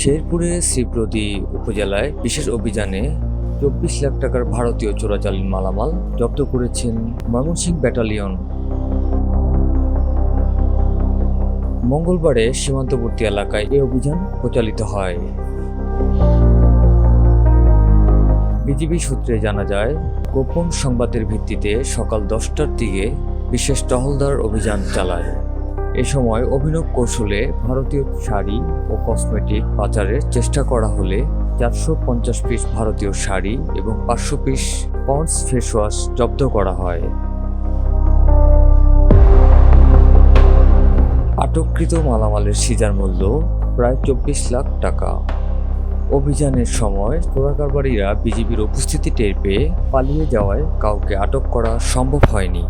শেরপুরের শ্রীপ্রদী উপজেলায় বিশেষ অভিযানে চব্বিশ লাখ টাকার ভারতীয় চোরাচালান মালামাল জব্দ করেছেন ময়মনসিংহ ব্যাটালিয়ন। মঙ্গলবারে সীমান্তবর্তী এলাকায় এই অভিযান প্রচালিত হয়। বিজিবি সূত্রে জানা যায়, গোপন সংবাদের ভিত্তিতে সকাল দশটার দিকে বিশেষ টহলদার অভিযান চালায়। এ সময় অভিনব কৌশলে ভারতীয় শাড়ি ও কসমেটিক পাচারের চেষ্টা করা হলে চারশো পঞ্চাশ পিস ভারতীয় শাড়ি এবং পাঁচশো পিস পন্ডস ফেসওয়াশ জব্দ করা হয়। আটককৃত মালামালের সিজার মূল্য প্রায় চব্বিশ লাখ টাকা। অভিযানের সময় চোরাকারবারীরা বিজিবির উপস্থিতি টের পেয়ে পালিয়ে যাওয়ায় কাউকে আটক করা সম্ভব হয়নি।